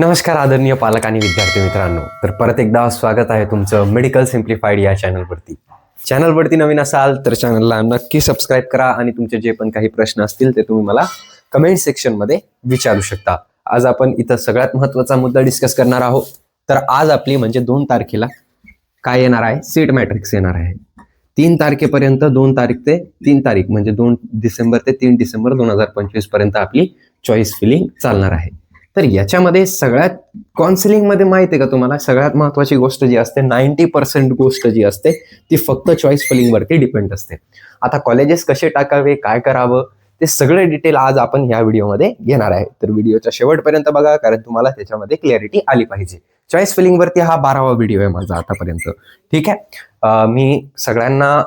नमस्कार आदरणीय पालक आणि विद्यार्थी मित्रांनो. तर परत एकदा स्वागत आहे तुमचं मेडिकल सिम्प्लिफाईड या चॅनलवरती. चॅनलवरती नवीन असाल तर चॅनलला नक्की सबस्क्राईब करा आणि तुमचे जे पण काही प्रश्न असतील ते तुम्ही मला कमेंट सेक्शनमध्ये विचारू शकता. आज आपण इथं सगळ्यात महत्त्वाचा मुद्दा डिस्कस करणार आहोत. तर आज आपली म्हणजे दोन तारखेला काय येणार आहे? सीट मॅट्रिक्स येणार आहे. तीन तारखेपर्यंत दोन तारीख ते तीन तारीख म्हणजे दोन डिसेंबर ते तीन डिसेंबर दोन हजार पंचवीसपर्यंत आपली चॉईस फिलिंग चालणार आहे. तर याच्यामध्ये सगळ्यात काउन्सिलिंगमध्ये माहिती आहे का तुम्हाला? सगळ्यात महत्वाची गोष्ट जी असते नाईन्टी पर्सेंट गोष्ट जी असते ती फक्त चॉईस फिलिंगवरती डिपेंड असते. आता कॉलेजेस कसे टाकावे काय करावं ते सगळे डिटेल आज आपण ह्या व्हिडिओमध्ये घेणार आहे. तर व्हिडिओच्या शेवटपर्यंत बघा कारण तुम्हाला त्याच्यामध्ये क्लॅरिटी आली पाहिजे. चॉईस फिलिंगवरती हा बारावा व्हिडिओ आहे माझा आतापर्यंत. ठीक आहे? मी सगळ्यांना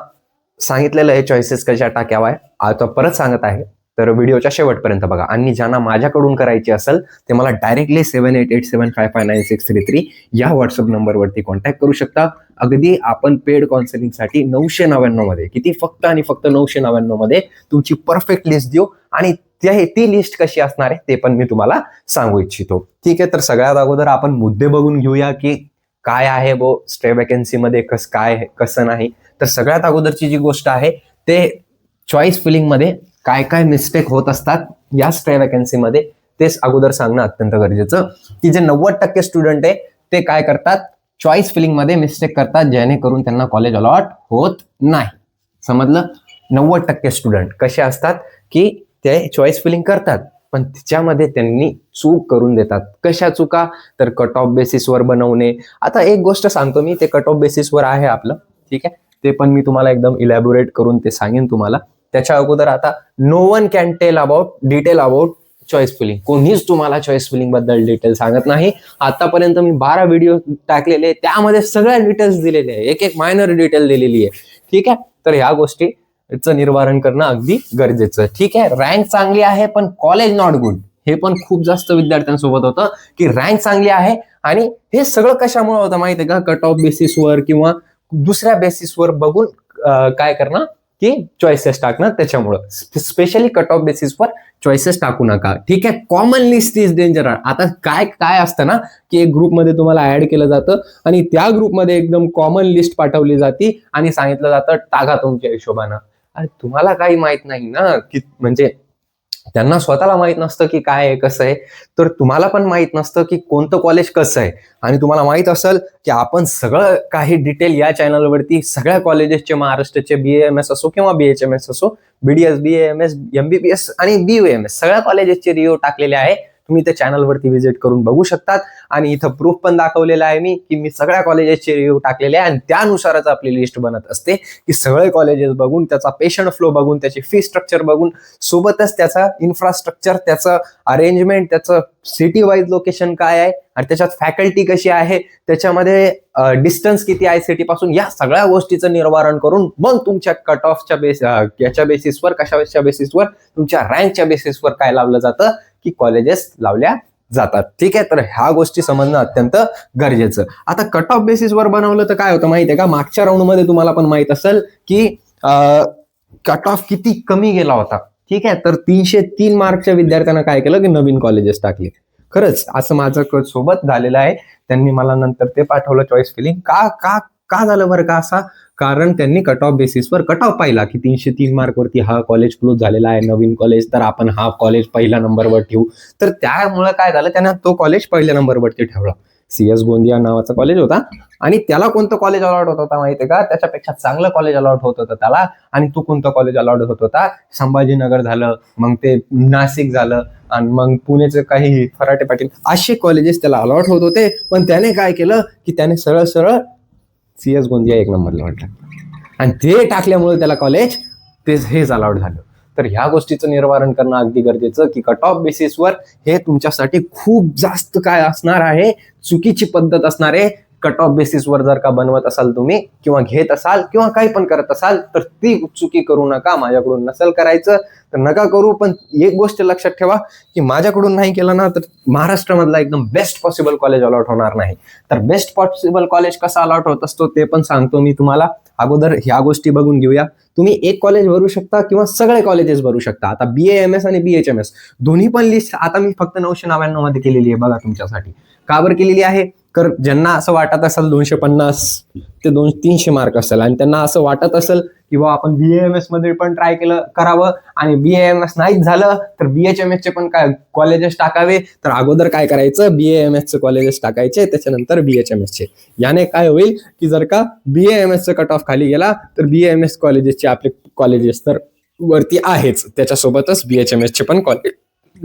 सांगितलेलं आहे चॉईसेस कशा टाक्यावा आता परत सांगत आहे तर व्हिडिओच्या शेवटपर्यंत बघा. आणि ज्यांना माझ्याकडून करायची असेल ते मला directly seven eight eight seven five five nine six three three या व्हॉट्सअप नंबरवरती कॉन्टॅक्ट करू शकता. अगदी आपण पेड काउन्सिलिंगसाठी नऊशे नव्याण्णवमध्ये किती फक्त आणि फक्त नऊशे नव्याण्णवमध्ये तुमची परफेक्ट लिस्ट देऊ. आणि त्या ती लिस्ट कशी असणार आहे ते पण मी तुम्हाला सांगू इच्छितो. ठीक आहे तर सगळ्यात अगोदर आपण मुद्दे बघून घेऊया की काय आहे बो स्टे वॅकन्सीमध्ये कस काय कसं नाही. तर सगळ्यात अगोदरची जी गोष्ट आहे ते चॉईस फिलिंगमध्ये काय काय मिस्टेक होत असतात या स्टे वॅकन्सीमध्ये तेच अगोदर सांगणं अत्यंत गरजेचं. की जे नव्वद टक्के स्टुडंट आहे ते काय करतात? चॉईस फिलिंगमध्ये मिस्टेक करतात जेणेकरून त्यांना कॉलेज अलॉट होत नाही. समजलं? नव्वद टक्के स्टुडंट कसे असतात? की ते चॉईस फिलिंग करतात पण त्याच्यामध्ये त्यांनी चूक करून देतात. कशा चुका? तर कट ऑफ बेसिसवर बनवणे. आता एक गोष्ट सांगतो मी ते कट ऑफ बेसिसवर आहे आपलं ठीक आहे? ते पण मी तुम्हाला एकदम इलॅबोरेट करून ते सांगेन तुम्हाला. त्याच्या अगोदर आता no one can tell about detail about choice filling कोणीच तुम्हाला चॉईस फिलिंगबद्दल डिटेल सांगत नाही. आतापर्यंत मी बारा व्हिडिओ टाकलेले आहे, त्यामध्ये सगळ्या डिटेल्स दिलेले आहे एक एक मायनर डिटेल दिलेली आहे. ठीक आहे? तर ह्या गोष्टी चं निर्वारण करणं अगदी गरजेचं ठीक आहे? रँक चांगली आहे पण कॉलेज नॉट गुड हे पण खूप जास्त विद्यार्थ्यांसोबत होतं की रँक चांगली आहे आणि हे सगळं कशामुळे होतं माहिती आहे का कट ऑफ बेसिसवर किंवा दुसऱ्या बेसिसवर बघून काय करणं की चॉईसेस टाकणं त्याच्यामुळं. स्पेशली कट ऑफ बेसिसवर चॉईसेस टाकू नका. ठीक आहे? कॉमन लिस्ट इज डेंजर आता काय काय असतं ना की एक ग्रुपमध्ये तुम्हाला ऍड केलं जातं आणि त्या ग्रुपमध्ये एकदम कॉमन लिस्ट पाठवली जाते आणि सांगितलं जातं टाका तुमच्या हिशोबानं. अरे तुम्हाला काही माहीत नाही ना की म्हणजे त्यांना स्वतःला माहीत नसतं की काय आहे कसं आहे. तर तुम्हाला पण माहीत नसतं की कोणतं कॉलेज कसं आहे. आणि तुम्हाला माहीत असेल की आपण सगळं काही डिटेल या चॅनलवरती सगळ्या कॉलेजेसचे महाराष्ट्राचे बी एम एस असो किंवा बी एच एम एस असो BDS B M S M B B S आणि बी यू एम एस सगळ्या कॉलेजेसचे रिओ टाकलेले आहे. तुम्ही त्या चॅनलवरती व्हिजिट करून बघू शकतात. आणि इथं प्रूफ पण दाखवलेला आहे मी की मी सगळ्या कॉलेजेसचे रिव्ह्यू टाकलेले आहे. आणि त्यानुसारच आपली लिस्ट बनत असते की सगळे कॉलेजेस बघून त्याचा पेशंट फ्लो बघून त्याची फी स्ट्रक्चर बघून सोबतच त्याचा इन्फ्रास्ट्रक्चर त्याचं अरेंजमेंट त्याचं सिटी वाईज लोकेशन काय आहे आणि त्याच्यात फॅकल्टी कशी आहे त्याच्यामध्ये डिस्टन्स किती आहे सिटी पासून या सगळ्या गोष्टीचं निर्वारण करून मग तुमच्या कट ऑफच्या बेस याच्या बेसिसवर कशाच्या बेसिसवर तुमच्या रँकच्या बेसिसवर काय लावलं जातं की कॉलेजेस लावल्या जातात. ठीक आहे? तर ह्या गोष्टी समजणं अत्यंत गरजेचं. आता कट ऑफ बेसिसवर बनवलं तर काय होतं माहिती आहे का? मागच्या राऊंडमध्ये तुम्हाला पण माहीत असेल की कट ऑफ किती कमी गेला होता. ठीक आहे? तर तीनशे तीन मार्कच्या विद्यार्थ्यांना काय केलं की नवीन कॉलेजेस टाकले. खरंच असं माझं सोबत झालेलं आहे. त्यांनी मला नंतर ते पाठवलं चॉईस फिलिंग का का का झालं बरं का असा? कारण त्यांनी कट ऑफ बेसिसवर कट ऑफ पाहिला की तीनशे तीन मार्कवरती हा कॉलेज क्लोज झालेला आहे नवीन कॉलेज तर आपण हा कॉलेज पहिल्या नंबरवर ठेवू. तर त्यामुळे काय झालं? त्यांना तो कॉलेज पहिल्या नंबरवरती ठेवला. सी एस गोंदिया नावाचा कॉलेज होता. आणि त्याला कोणतं कॉलेज अलॉट होत होता माहितीये का? त्याच्यापेक्षा चांगलं कॉलेज अलॉट होत होतं त्याला. आणि तो कोणतं कॉलेज अलॉट होत होता? संभाजीनगर झालं. मग ते नाशिक झालं. आणि मग पुण्याचे काही फराटे पाटील असे कॉलेजेस त्याला अलॉट होत होते. पण त्याने काय केलं? की त्याने सरळ सरळ सी एस गोंदिया एक नंबरला वाटलं आणि ते टाकल्यामुळे त्याला कॉलेज ते हेच अलाउड झालं. तर ह्या गोष्टीचं निर्वारण करणं अगदी गरजेचं की कट ऑफ बेसिसवर हे तुमच्यासाठी खूप जास्त काय असणार आहे चुकीची पद्धत असणार आहे कट ऑफ बेसिसवर जर का बनवत असाल तुम्ही किंवा घेत असाल किंवा काही पण करत असाल तर ती चुकी करू नका. माझ्याकडून नसेल करायचं तर नका करू. पण एक गोष्ट लक्षात ठेवा की माझ्याकडून नाही केलं ना तर महाराष्ट्रामधला एकदम बेस्ट पॉसिबल कॉलेज अलॉट होणार नाही. तर बेस्ट पॉसिबल कॉलेज कसा अलॉट होत असतो ते पण सांगतो मी तुम्हाला. अगोदर ह्या गोष्टी बघून घेऊया. तुम्ही एक कॉलेज भरू शकता किंवा सगळे कॉलेजेस भरू शकता. आता बी एम एस आणि बी एच एम एस दोन्ही पण लिस्ट आता मी फक्त नऊशे नव्याण्णवमध्ये केलेली आहे बघा तुमच्यासाठी. का बरं केलेली आहे? तर ज्यांना असं वाटत असेल दोनशे पन्नास ते दोन तीनशे मार्क असेल आणि त्यांना असं वाटत असेल की बाबा आपण बी एम एसमध्ये पण ट्राय केलं करावं आणि बी एम एस नाहीच झालं तर बी एच एम एस चे पण काय कॉलेजेस टाकावे? तर अगोदर काय करायचं? बी एम एस चे कॉलेजेस टाकायचे त्याच्यानंतर बी एच एम एस चे. याने काय होईल की जर का बी एम एस चा कट ऑफ खाली गेला तर बी एम एस कॉलेजेसचे आपले कॉलेजेस तर वरती आहेच. त्याच्यासोबतच बी एच एम एस चे पण कॉलेज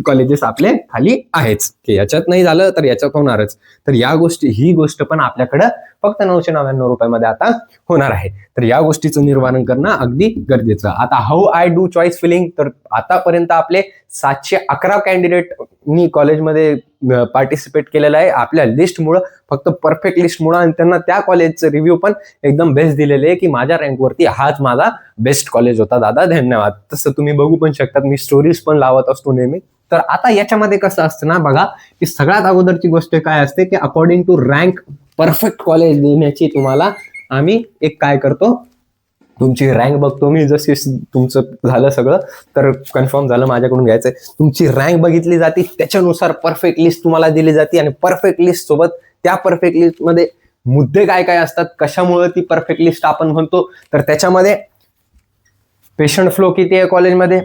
कॉलेजेस आपले खाली आहेच. की याच्यात नाही झालं तर याच्यात होणारच. तर या गोष्टी ही गोष्ट पण आपल्याकडं फक्त नऊशे नव्याण्णव रुपयामध्ये आता होणार आहे. तर या गोष्टीचं निर्माण करणं अगदी गरजेचं. आता how I do choice filling तर आतापर्यंत आपले सातशे अकरा कॅन्डिडेटनी कॉलेजमध्ये पार्टिसिपेट केलेलं आहे. आपल्या लिस्टमुळं फक्त परफेक्ट लिस्टमुळं आणि त्यांना त्या कॉलेजचं रिव्ह्यू पण एकदम बेस्ट दिलेले आहे की माझ्या रँकवरती हाच माझा बेस्ट कॉलेज होता. दादा धन्यवाद. तसं तुम्ही बघू पण शकतात. मी स्टोरीज पण लावत असतो नेहमी. तर आता याच्यामध्ये कसं असतं ना बघा की सगळ्यात अगोदरची गोष्ट काय असते की according to rank perfect college देण्याची तुम्हाला आम्ही एक काय करतो तुमची रँक बघतो. मी जशी तुमचं झालं सगळं तर कन्फर्म झालं माझ्याकडून घ्यायचं तुमची रँक बघितली जाते त्याच्यानुसार परफेक्ट लिस्ट तुम्हाला दिली जाते आणि परफेक्ट लिस्ट सोबत त्या परफेक्ट लिस्टमध्ये मुद्दे काय काय असतात कशामुळे ती परफेक्ट लिस्ट आपण म्हणतो तर त्याच्यामध्ये पेशंट फ्लो किती आहे कॉलेजमध्ये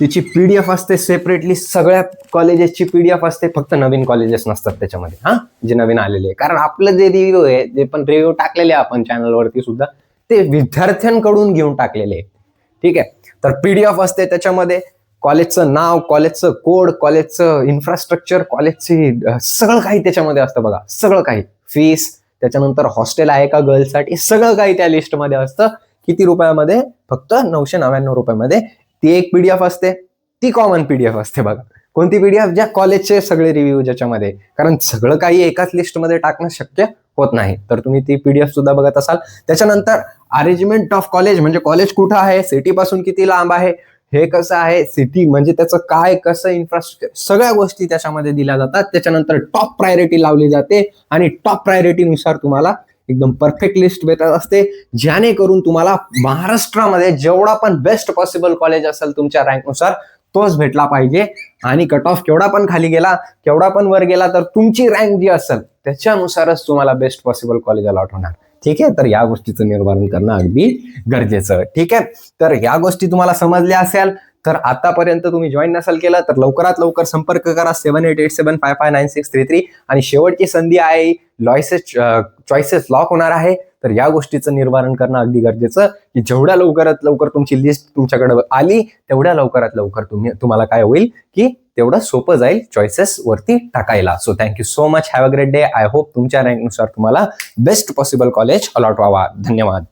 तिची पीडीएफ असते सेपरेटली सगळ्या कॉलेजेसची पीडीएफ असते फक्त नवीन कॉलेजेस नसतात त्याच्यामध्ये हा? जे नवीन आलेले आहे कारण आपलं जे रिव्ह्यू आहे जे पण रिव्ह्यू टाकलेले आहे आपण चॅनलवरती सुद्धा ते विद्यार्थ्यांकडून घेऊन टाकलेले आहे ठीक आहे? तर पीडीएफ असते त्याच्यामध्ये. कॉलेजचं नाव कॉलेजचं कोड कॉलेजचं इन्फ्रास्ट्रक्चर कॉलेजची सगळं काही त्याच्यामध्ये असतं बघा. सगळं काही. फीस त्याच्यानंतर हॉस्टेल आहे का गर्ल्ससाठी सगळं काही त्या लिस्टमध्ये असतं. किती रुपयामध्ये? फक्त नऊशे नव्याण्णव रुपयामध्ये. ती एक पीडीएफ असते. ती कॉमन पीडीएफ असते बघा. कोणती पीडीएफ ज्या कॉलेजचे सगळे रिव्ह्यू ज्याच्यामध्ये. कारण सगळं काही एकाच लिस्टमध्ये टाकणं शक्य होत नाही. तर तुम्ही ती पीडीएफ सुद्धा बघत असाल. त्याच्यानंतर अरेंजमेंट ऑफ कॉलेज म्हणजे कॉलेज कुठं आहे? सिटी पासून किती लांब आहे? हे कसं आहे? सिटी म्हणजे त्याचं काय कसं इन्फ्रास्ट्रक्चर सगळ्या गोष्टी त्याच्यामध्ये दिल्या जातात. त्याच्यानंतर टॉप प्रायोरिटी लावली जाते. आणि टॉप प्रायोरिटीनुसार तुम्हाला एकदम परफेक्ट लिस्ट भेटत असते. जेणेकरून तुम्हाला महाराष्ट्रामध्ये जेवढा पण बेस्ट पॉसिबल कॉलेज असेल तुमच्या रँकनुसार तोच भेटला पाहिजे. आणि कट ऑफ केवढा पण खाली गेला केवढा पण वर गेला तर तुमची रँक जी असेल त्याच्यानुसारच तुम्हाला बेस्ट पॉसिबल कॉलेज अलॉट होणार. ठीक आहे? तर या गोष्टीचं निर्माण करणं अगदी गरजेचं. ठीक आहे? तर या गोष्टी तुम्हाला समजल्या असेल तर आतापर्यंत तुम्ही जॉईन नसाल केलं तर लवकरात लवकर संपर्क करा. Seven eight eight seven five five nine six three three आणि शेवटची संधी आहे लॉयसेस चॉईसेस लॉक होणार आहे. तर या गोष्टीचं निर्वारण करणं अगदी गरजेचं. की जेवढ्या लवकरात लवकर तुमची लिस्ट तुमच्याकडे आली तेवढ्या लवकरात लवकर तुम्ही तुम्हाला काय होईल? की तेवढं सोपं जाईल चॉईसेस वरती टाकायला. So thank you so much have a great day I hope तुमच्या रँकनुसार तुम्हाला बेस्ट पॉसिबल कॉलेज अलॉट व्हावा. धन्यवाद.